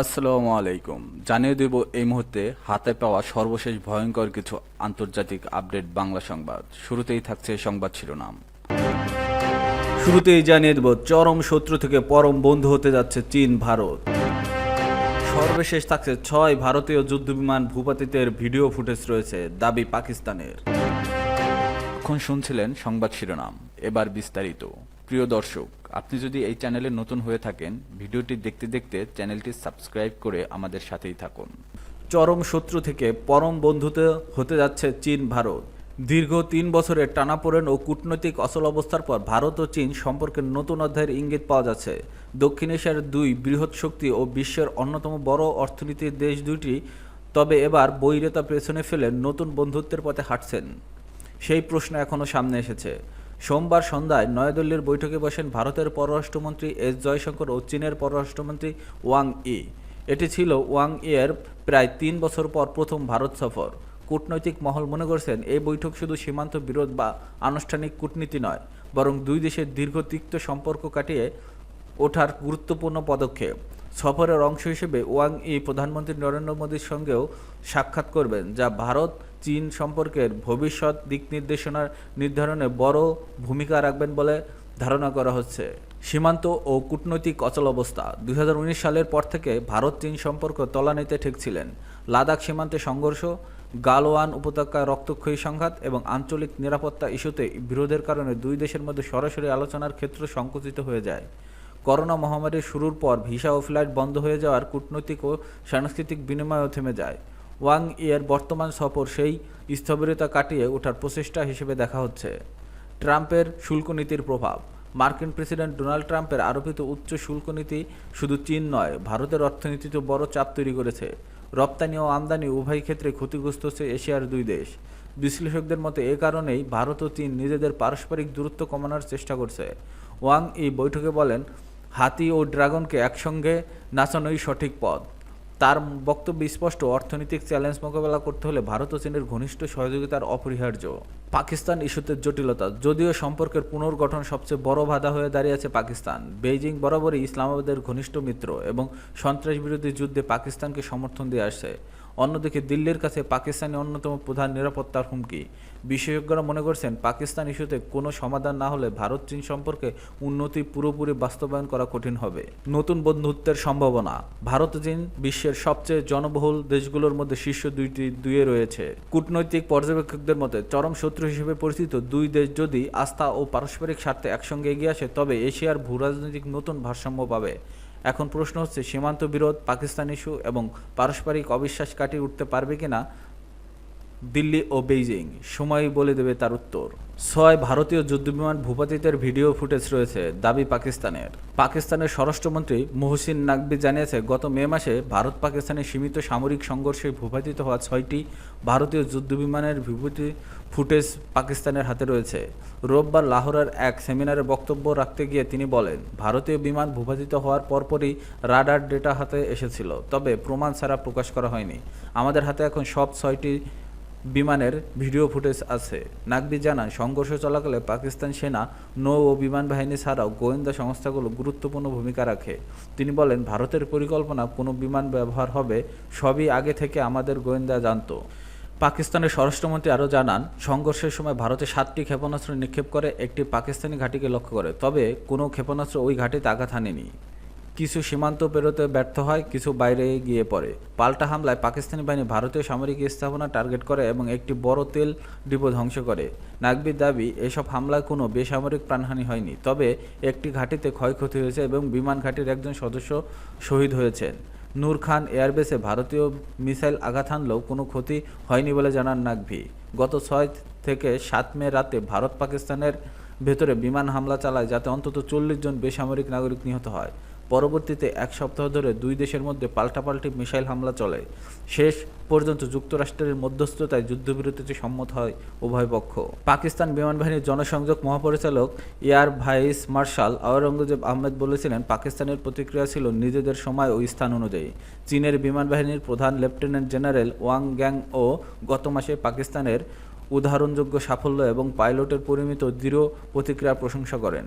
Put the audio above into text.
আসসালামু আলাইকুম। জানিয়ে দেব এই মুহূর্তে হাতে পাওয়া সর্বশেষ ভয়ঙ্কর কিছু আন্তর্জাতিক আপডেট বাংলা সংবাদ। শুরুতেই থাকছে সংবাদ শিরোনাম। শুরুতেই জানিয়ে দেব, চরম শত্রু থেকে পরম বন্ধু হতে যাচ্ছে চীন, ভারত। সর্বশেষ থাকছে ছয় ভারতীয় যুদ্ধবিমান ভূপাতিতের ভিডিও ফুটেজ রয়েছে দাবি পাকিস্তানের। এখন শুনছিলেন সংবাদ শিরোনাম। এবার বিস্তারিত। প্রিয় দর্শক, আপনি যদি এই চ্যানেলে নতুন হয়ে থাকেন, ভিডিওটি দেখতে দেখতে চ্যানেলটি সাবস্ক্রাইব করে আমাদের সাথেই থাকুন। চরম শত্রু থেকে পরম বন্ধুতে হতে যাচ্ছে চীন, ভারত। দীর্ঘ তিন বছরের টানাপোড়েন ও কূটনৈতিক অচল অবস্থার পর ভারত ও চীন সম্পর্কের নতুন অধ্যায়ের ইঙ্গিত পাওয়া যাচ্ছে। দক্ষিণ এশিয়ার দুই বৃহৎ শক্তি ও বিশ্বের অন্যতম বড় অর্থনীতির দেশ দুটি তবে এবার বৈরতা পেছনে ফেলে নতুন বন্ধুত্বের পথে হাঁটছেন। সেই প্রশ্ন এখনও সামনে এসেছে। সোমবার সন্ধ্যায় নয়াদিল্লির বৈঠকে বসেন ভারতের পররাষ্ট্রমন্ত্রী এস জয়শঙ্কর ও চীনের পররাষ্ট্রমন্ত্রী ওয়াং ই। এটি ছিল ওয়াং ইয়ের প্রায় তিন বছর পর প্রথম ভারত সফর। কূটনৈতিক মহল মনে করছেন, এই বৈঠক শুধু সীমান্ত বিরোধ বা আনুষ্ঠানিক কূটনীতি নয়, বরং দুই দেশের দীর্ঘ তিক্ত সম্পর্ক কাটিয়ে ওঠার গুরুত্বপূর্ণ পদক্ষেপ। সফরের অংশ হিসেবে ওয়াং ই প্রধানমন্ত্রী নরেন্দ্র মোদীর সঙ্গেও সাক্ষাৎ করবেন, যা ভারত চীন সম্পর্কের ভবিষ্যৎ দিক নির্দেশনার নির্ধারণে বড় ভূমিকা রাখবেন বলে ধারণা করা হচ্ছে। সীমান্ত ও কূটনৈতিক অচল অবস্থা দু হাজার উনিশ সালের পর থেকে ভারত চীন সম্পর্ক তলানিতে ঠেকছিলেন। লাদাখ সীমান্তে সংঘর্ষ গালওয়ান উপত্যকায় রক্তক্ষয়ী সংঘাত এবং আঞ্চলিক নিরাপত্তা ইস্যুতে বিরোধের কারণে দুই দেশের মধ্যে সরাসরি আলোচনার ক্ষেত্র সংকুচিত হয়ে যায়। করোনা মহামারীর শুরুর পর ভিসা ও ফ্লাইট বন্ধ হয়ে যাওয়ার কূটনৈতিক ও সাংস্কৃতিক বিনিময়ও থেমে যায়। ওয়াং ইয়ের বর্তমান সফর সেই স্থবিরতা কাটিয়ে ওঠার প্রচেষ্টা হিসেবে দেখা হচ্ছে। ট্রাম্পের শুল্ক নীতির প্রভাব। মার্কিন প্রেসিডেন্ট ডোনাল্ড ট্রাম্পের আরোপিত উচ্চ শুল্ক নীতি শুধু চীন নয়, ভারতের অর্থনীতিতে বড় চাপ তৈরি করেছে। রপ্তানি ও আমদানি উভয় ক্ষেত্রে ক্ষতিগ্রস্ত হচ্ছে এশিয়ার দুই দেশ। বিশ্লেষকদের মতে, এ কারণেই ভারত ও চীন নিজেদের পারস্পরিক দূরত্ব কমানোর চেষ্টা করছে। ওয়াং এই বৈঠকে বলেন, হাতি ও ড্রাগনকে একসঙ্গে নাচানোই সঠিক পথ। তার বক্তব্য স্পষ্ট, অর্থনৈতিক চ্যালেঞ্জ মোকাবেলা করতে হলে ভারত ও চীনের ঘনিষ্ঠ সহযোগিতার অপরিহার্য। পাকিস্তান ইস্যুতে জটিলতা, যদিও সম্পর্কের পুনর্গঠন সবচেয়ে বড় বাধা হয়ে দাঁড়িয়েছে পাকিস্তান। বেইজিং বরাবরই ইসলামাবাদের ঘনিষ্ঠ মিত্র এবং সন্ত্রাস বিরোধী যুদ্ধে পাকিস্তানকে সমর্থন দিয়ে আসছে। অন্যদিকে দিল্লির কাছে পাকিস্তানের অন্যতম প্রধান নিরাপত্তার হুমকি। বিশেষজ্ঞরা মনে করছেন, পাকিস্তান ইস্যুতে কোনো সমাধান না হলে ভারত চীন সম্পর্কে উন্নতি পুরোপুরি বাস্তবায়ন করা কঠিন হবে। নতুন বন্ধুত্বের সম্ভাবনা। ভারত চীন বিশ্বের সবচেয়ে জনবহুল দেশগুলোর মধ্যে শীর্ষ দুইটি দুয়ে রয়েছে। কূটনৈতিক পর্যবেক্ষকদের মতে, চরম শত্রু হিসেবে পরিচিত দুই দেশ যদি আস্থা ও পারস্পরিক স্বার্থে একসঙ্গে এগিয়ে আসে, তবে এশিয়ার ভূ রাজনৈতিক নতুন ভারসাম্য পাবে। এখন প্রশ্ন হচ্ছে সীমান্ত বিরোধ পাকিস্তান ইস্যু এবং পারস্পরিক অবিশ্বাস কাটিয়ে উঠতে পারবে কিনা? দিল্লি ও বেইজিং। সময় বলে দেবে তার উত্তর। ছয় ভারতীয় যুদ্ধবিমান ভূপাতিতের ভিডিও ফুটেজ রয়েছে দাবি পাকিস্তানের। পাকিস্তানের স্বরাষ্ট্রমন্ত্রী মোহসিন নাকবি জানিয়েছে, গত মে মাসে ভারত পাকিস্তানের সীমিত সামরিক সংঘর্ষে ভূপাতিত হওয়া ছয়টি ভারতীয় যুদ্ধবিমানের বিভূতি ফুটেজ পাকিস্তানের হাতে রয়েছে। রোববার লাহোরের এক সেমিনারে বক্তব্য রাখতে গিয়ে তিনি বলেন, ভারতীয় বিমান ভূপাতিত হওয়ার পরপরই রাডার ডেটা হাতে এসেছিল, তবে প্রমাণ ছাড়া প্রকাশ করা হয়নি। আমাদের হাতে এখন সব ছয়টি বিমানের ভিডিও ফুটেজ আছে। নাকবি জানান, সংঘর্ষ চলাকালে পাকিস্তান সেনা, নৌ ও বিমান বাহিনী ছাড়াও গোয়েন্দা সংস্থাগুলো গুরুত্বপূর্ণ ভূমিকা রাখে। তিনি বলেন, ভারতের পরিকল্পনা কোনো বিমান ব্যবহার হবে, সবই আগে থেকে আমাদের গোয়েন্দা জানতো। পাকিস্তানের স্বরাষ্ট্রমন্ত্রী আরও জানান, সংঘর্ষের সময় ভারতে সাতটি ক্ষেপণাস্ত্র নিক্ষেপ করে, একটি পাকিস্তানি ঘাঁটিকে লক্ষ্য করে। তবে কোনো ক্ষেপণাস্ত্র ওই ঘাঁটিতে আঘাত হানেনি। কিছু সীমান্ত পেরোতে ব্যর্থ হয়, কিছু বাইরে গিয়ে পড়ে। পাল্টা হামলায় পাকিস্তানি বাহিনী ভারতীয় সামরিক স্থাপনা টার্গেট করে এবং একটি বড় তেল ডিপো ধ্বংস করে। নাগবির দাবি, এসব হামলায় কোনো বেসামরিক প্রাণহানি হয়নি, তবে একটি ঘাঁটিতে ক্ষয়ক্ষতি হয়েছে এবং বিমান ঘাঁটির একজন সদস্য শহীদ হয়েছেন। নূর খান এয়ারবেসে ভারতীয় মিসাইল আঘাত হানলেও কোনো ক্ষতি হয়নি বলে জানান নাকভি গত ছয় থেকে সাত মে রাতে ভারত পাকিস্তানের ভেতরে বিমান হামলা চালায় যাতে অন্তত চল্লিশ জন বেসামরিক নাগরিক নিহত হয়। পরবর্তীতে এক সপ্তাহ ধরে দুই দেশের মধ্যে পাল্টাপাল্টি মিসাইল হামলা চলে। শেষ পর্যন্ত যুক্তরাষ্ট্রের মধ্যস্থতায় যুদ্ধবিরতিতে সম্মত হয় উভয় পক্ষ। পাকিস্তান বিমান বাহিনীর জনসংযোগ মহাপরিচালক air vice marshal Aurangzeb Ahmed বলেছিলেন, পাকিস্তানের প্রতিক্রিয়া ছিল নিজেদের সময় ও স্থান অনুযায়ী। চীনের বিমান বাহিনীর প্রধান লেফটেন্যান্ট জেনারেল ওয়াং গ্যাং ও গত মাসে পাকিস্তানের উদাহরণযোগ্য সাফল্য এবং পাইলটের পরিমিত দৃঢ় প্রতিক্রিয়ার প্রশংসা করেন।